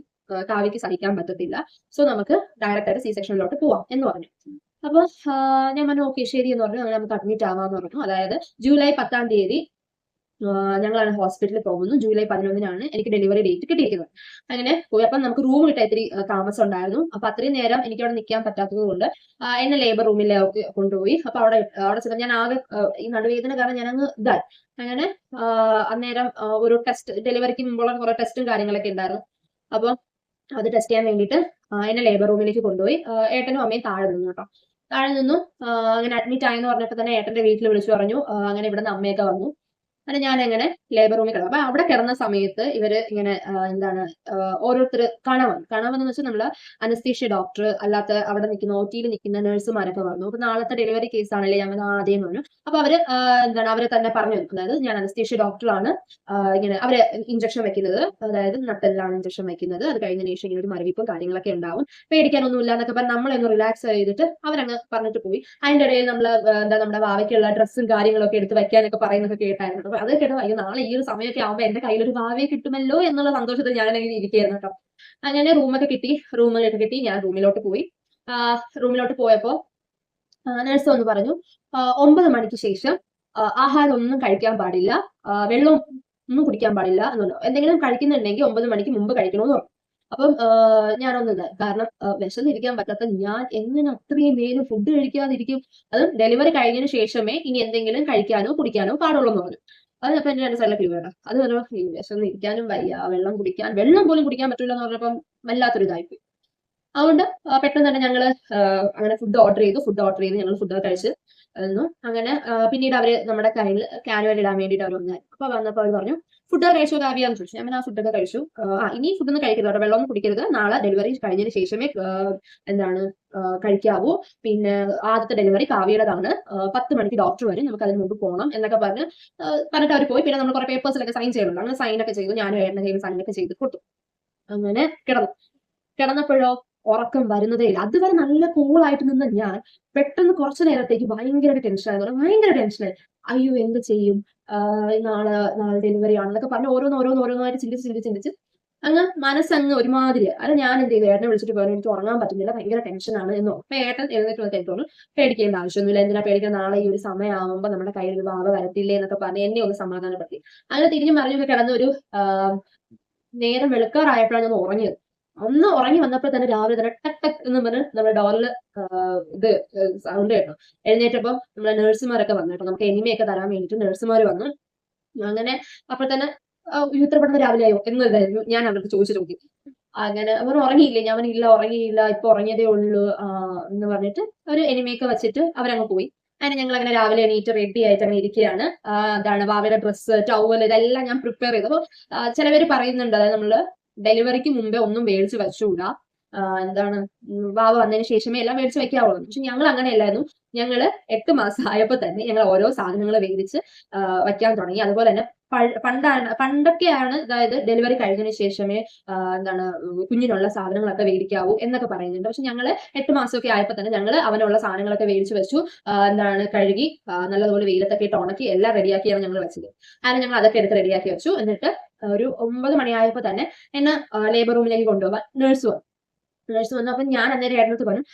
കാവ്യക്ക് സഹിക്കാൻ പറ്റത്തില്ല. സോ നമുക്ക് ഡയറക്റ്റ് ആയിട്ട് സി സെക്ഷനിലോട്ട് പോവാം എന്ന് പറഞ്ഞു. അപ്പൊ ഞാൻ പറഞ്ഞു ഓക്കെ ശരി എന്ന് പറഞ്ഞു. അങ്ങനെ നമുക്ക് അഡ്മിറ്റ് ആവാന്ന് പറഞ്ഞു. അതായത് ജൂലൈ പത്താം തീയതി ഞങ്ങളാണ് ഹോസ്പിറ്റലിൽ പോകുന്നു. ജൂലൈ പതിനൊന്നിനാണ് എനിക്ക് ഡെലിവറി ഡേറ്റ് കിട്ടിയിരിക്കുന്നത്. അങ്ങനെ പോയി. അപ്പം നമുക്ക് റൂം കിട്ടാൻ ഇത്തിരി താമസം ഉണ്ടായിരുന്നു. അപ്പൊ അത്രയും നേരം എനിക്ക് അവിടെ നിൽക്കാൻ പറ്റാത്തത് കൊണ്ട് എന്നെ ലേബർ റൂമിലേക്ക് കൊണ്ടുപോയി. അപ്പൊ അവിടെ അവിടെ ചെന്ന ഞാൻ ആകെ ഈ നടുവേദന കാരണം ഞാൻ അങ്ങ് ഇതായി. അങ്ങനെ അന്നേരം ഒരു ടെസ്റ്റ് ഡെലിവറിക്ക് മുമ്പുള്ള കുറെ ടെസ്റ്റും കാര്യങ്ങളൊക്കെ ഉണ്ടായിരുന്നു. അപ്പൊ അത് ടെസ്റ്റ് ചെയ്യാൻ വേണ്ടിയിട്ട് എന്നെ ലേബർ റൂമിലേക്ക് കൊണ്ടുപോയി. ഏട്ടനും അമ്മയും താഴെ നിന്നു കേട്ടോ. താഴെ നിന്നു അങ്ങനെ അഡ്മിറ്റ് ആയെന്ന് പറഞ്ഞപ്പോൾ തന്നെ ഏട്ടന്റെ വീട്ടിൽ വിളിച്ചു പറഞ്ഞു. അങ്ങനെ അങ്ങനെ ഇവിടുന്ന് അമ്മയൊക്കെ വന്നു. അങ്ങനെ ഞാൻ എങ്ങനെ ലേബർ റൂമിൽ കിടന്നു. അപ്പൊ അവിടെ കിടന്ന സമയത്ത് ഇവർ ഇങ്ങനെ എന്താണ് ഓരോരുത്തർ കണവൻ കണവെന്ന് വെച്ചാൽ നമ്മൾ അനസ്തീഷ്യ ഡോക്ടർ അല്ലാത്ത അവിടെ നിൽക്കുന്ന ഒ ടിയിൽ നിൽക്കുന്ന നഴ്സുമാരൊക്കെ വന്നു. അപ്പൊ നാളത്തെ ഡെലിവറി കേസ് ആണല്ലേ വന്ന് ആദ്യം പറഞ്ഞു അപ്പൊ അവർ എന്താണ് അവരെ തന്നെ പറഞ്ഞു അതായത് ഞാൻ അനസ്തീഷ്യ ഡോക്ടറാണ് ഇങ്ങനെ അവരെ ഇഞ്ചക്ഷൻ വെക്കുന്നത്. അതായത് നട്ടെല്ലാണ് ഇഞ്ചക്ഷൻ വെക്കുന്നത്. അത് കഴിഞ്ഞതിന് ശേഷം ഇങ്ങനെ ഒരു മരവിപ്പും കാര്യങ്ങളൊക്കെ ഉണ്ടാവും. പേടിക്കാനൊന്നുമില്ല എന്നൊക്കെ പറഞ്ഞ് നമ്മളൊന്ന് റിലാക്സ് ചെയ്തിട്ട് അവരങ്ങ് പറഞ്ഞിട്ട് പോയി. അതിന്റെ ഇടയിൽ നമ്മൾ എന്താ നമ്മുടെ വാവയ്ക്കുള്ള ഡ്രസ്സും കാര്യങ്ങളൊക്കെ എടുത്ത് വെക്കാനൊക്കെ പറയുന്നൊക്കെ കേട്ടായിരുന്നു. അത് കേട്ടോ അയ്യോ നാളെ ഈ ഒരു സമയമൊക്കെ ആവുമ്പോൾ എന്റെ കയ്യിലൊരു ഭാവിയെ കിട്ടുമല്ലോ എന്നുള്ള സന്തോഷത്തിൽ ഞാൻ അങ്ങനെ ഇരിക്കുകയായിരുന്നു കേട്ടോ. അങ്ങനെ റൂമൊക്കെ കിട്ടി റൂമിലൊക്കെ കിട്ടി ഞാൻ റൂമിലോട്ട് പോയി. റൂമിലോട്ട് പോയപ്പോ നഴ്സ് ഒന്ന് പറഞ്ഞു ഒമ്പത് മണിക്ക് ശേഷം ആഹാരം ഒന്നും കഴിക്കാൻ പാടില്ല വെള്ളം ഒന്നും കുടിക്കാൻ പാടില്ല എന്നല്ലോ എന്തെങ്കിലും കഴിക്കുന്നുണ്ടെങ്കിൽ ഒമ്പത് മണിക്ക് മുമ്പ് കഴിക്കണമെന്ന് പറഞ്ഞു. അപ്പം ഞാനൊന്നും ഞാനൊന്നത് കാരണം വിശന്നിരിക്കാൻ പറ്റാത്ത ഞാൻ എങ്ങനെ അത്രയും നേരം ഫുഡ് കഴിക്കാതിരിക്കും? അതും ഡെലിവറി കഴിഞ്ഞതിന് ശേഷമേ ഇനി എന്തെങ്കിലും കഴിക്കാനോ കുടിക്കാനോ പാടുള്ളൂ എന്ന് പറഞ്ഞു. അതിനപ്പം എന്റെ രണ്ട് സൈഡിലെ വേണം അത് പറഞ്ഞപ്പോൾ "ഈ വിശന്ന് ഇരിക്കാനും വയ്യ. വെള്ളം കുടിക്കാൻ വെള്ളം പോലും കുടിക്കാൻ പറ്റില്ല എന്ന് പറഞ്ഞപ്പം വല്ലാത്തൊരു ഇതായിപ്പോയി അതുകൊണ്ട് പെട്ടെന്ന് തന്നെ ഞങ്ങൾ അങ്ങനെ ഫുഡ് ഓർഡർ ചെയ്തു. ഫുഡ് ഓർഡർ ചെയ്ത് ഞങ്ങൾ ഫുഡ് കഴിച്ച് ഇരുന്നു അങ്ങനെ പിന്നീട് അവർ നമ്മുടെ കയ്യിൽ കാനുവൽ ഇടാൻ വേണ്ടിയിട്ട് അവർ വന്നായിരുന്നു അപ്പൊ വന്നപ്പോൾ അവർ പറഞ്ഞു ഫുഡ് കഴിച്ചു കാവ്യാന്ന് ചോദിച്ചു. ഞാൻ ആ ഫുഡൊക്കെ കഴിച്ചു. ആ ഇനി ഫുഡൊന്നും കഴിക്കരുത് വെള്ളം വെള്ളമൊന്നും കുടിക്കരുത്. നാളെ ഡെലിവറി കഴിഞ്ഞതിന് ശേഷമേ എന്താണ് കഴിക്കാവൂ. പിന്നെ ആദ്യത്തെ ഡെലിവറി കാവ്യയുടേതാണ്. പത്ത് മണിക്ക് ഡോക്ടർ വരും. നമുക്ക് അതിന് മുമ്പ് പോകണം എന്നൊക്കെ പറഞ്ഞ് പറഞ്ഞിട്ട് അവർ പോയി. പിന്നെ നമ്മൾ കുറെ പേപ്പേഴ്സിലൊക്കെ സൈൻ ചെയ്യണമല്ലോ അങ്ങനെ സൈൻ ഒക്കെ ചെയ്തു. ഞാനും ഏട്ടന്റെ കയ്യിൽ സൈൻ ഒക്കെ ചെയ്ത് കൊടുത്തു. അങ്ങനെ കിടന്നു. കിടന്നപ്പോഴോ ഉറക്കം വരുന്നതേ ഇല്ല. അതുവരെ നല്ല കൂൾ ആയിട്ട് നിന്ന ഞാൻ പെട്ടെന്ന് കുറച്ചു നേരത്തേക്ക് ഭയങ്കര ടെൻഷനായിരുന്നു ഭയങ്കര ടെൻഷനായി അയ്യോ എന്ത് ചെയ്യും? നാളെ നാളെ ഡെലിവറി ആണെന്നൊക്കെ പറഞ്ഞ് ഓരോന്ന് ഓരോന്ന് ഓരോന്നായിട്ട് ചിന്തിച്ച് ചിന്തിച്ച് ചിന്തിച്ച് അങ്ങ് മനസ്സങ്ങ് ഒരുമാതിരി അല്ല ഞാൻ എന്ത് ചെയ്തു? ഏട്ടനെ വിളിച്ചിട്ട് പറഞ്ഞു എനിക്ക് ഉറങ്ങാൻ പറ്റുന്നില്ല ഭയങ്കര ടെൻഷനാണ് എന്നോ അപ്പൊ ഏട്ടൻ എഴുന്നേറ്റ് വന്നിട്ട് എനിക്ക് തോന്നുന്നു പേടിക്കേണ്ട ആവശ്യമൊന്നുമില്ല എന്തിനാ പേടിക്കാൻ? നാളെ ഈ ഒരു സമയമാകുമ്പോൾ നമ്മുടെ കയ്യിൽ ഒരു ബാബ വരത്തില്ലേ? എന്നൊക്കെ പറഞ്ഞ് എന്നെ ഒന്ന് സമാധാനപ്പെടുത്തി. അങ്ങനെ തിരിഞ്ഞു മറിഞ്ഞൊക്കെ കിടന്ന ഒരു നേരം വെളുക്കാറായപ്പോഴാണ് ഞാൻ ഉറങ്ങിയത്. ഒന്ന് ഉറങ്ങി വന്നപ്പോൾ തന്നെ രാവിലെ തന്നെ ടക് ടക് എന്ന് പറഞ്ഞ് നമ്മുടെ ഡോറിൽ ഇത് സൗണ്ട് കേട്ടോ. എഴുന്നേറ്റപ്പം നമ്മുടെ നഴ്സുമാരൊക്കെ വന്നു കേട്ടോ. നമുക്ക് എനിമയൊക്കെ തരാൻ വേണ്ടിയിട്ട് നഴ്സുമാർ വന്നു. അങ്ങനെ അപ്പോൾ തന്നെ ഉത്തരപ്പെടുന്ന രാവിലെ ആയോ എന്നതായിരുന്നു ഞാൻ അവർക്ക് ചോദിച്ചു നോക്കി. അങ്ങനെ അവർ ഉറങ്ങിയില്ലേ? ഞാൻ ഇല്ല ഉറങ്ങിയില്ല. ഇപ്പൊ ഉറങ്ങിയതേ ഉള്ളൂ എന്ന് പറഞ്ഞിട്ട് ഒരു എനിമയൊക്കെ വെച്ചിട്ട് അവരങ്ങ് പോയി. അങ്ങനെ ഞങ്ങൾ അങ്ങനെ രാവിലെ എണീറ്റ് റെഡി ആയിട്ട് അങ്ങനെ ഇരിക്കുകയാണ്. എന്താണ് വാവയുടെ ഡ്രസ്സ് ടവൽ ഇതെല്ലാം ഞാൻ പ്രിപ്പയർ ചെയ്തു. അപ്പോൾ ചിലവർ പറയുന്നുണ്ട് അതായത് നമ്മൾ ഡെലിവറിക്ക് മുമ്പേ ഒന്നും മേടിച്ച് വെച്ചുകൂടാ എന്താണ് വാവ് വന്നതിന് ശേഷമേ എല്ലാം മേടിച്ച് വെക്കാവുള്ളൂ. പക്ഷെ ഞങ്ങൾ അങ്ങനെയല്ലായിരുന്നു ഞങ്ങൾ എട്ട് മാസം ആയപ്പോൾ തന്നെ ഞങ്ങൾ ഓരോ സാധനങ്ങൾ മേടിച്ച് വയ്ക്കാൻ തുടങ്ങി. അതുപോലെ തന്നെ പണ്ടാണ് പണ്ടൊക്കെയാണ് അതായത് ഡെലിവറി കഴിഞ്ഞതിന് ശേഷമേ എന്താണ് കുഞ്ഞിനുള്ള സാധനങ്ങളൊക്കെ മേടിക്കാവൂ എന്നൊക്കെ പറയുന്നുണ്ട്. പക്ഷെ ഞങ്ങൾ എട്ട് മാസമൊക്കെ ആയപ്പോൾ തന്നെ ഞങ്ങൾ അവനുള്ള സാധനങ്ങളൊക്കെ മേടിച്ച് വെച്ചു. എന്താണ് കഴുകി നല്ലതുപോലെ വെയിലത്തൊക്കെ ഇട്ട് ഉണക്കി എല്ലാം റെഡിയാക്കിയാണ് ഞങ്ങൾ വെച്ചത്. അങ്ങനെ ഞങ്ങൾ അതൊക്കെ എടുത്ത് റെഡിയാക്കി വെച്ചു. എന്നിട്ട് ഒരു ഒമ്പത് മണിയായപ്പോൾ തന്നെ എന്നെ ലേബർ റൂമിലേക്ക് കൊണ്ടുപോകാൻ നേഴ്സ് വന്നു. നേഴ്സ് വന്നു. അപ്പൊ ഞാൻ അന്നേരം ഏട്ടനടുത്ത് പറഞ്ഞു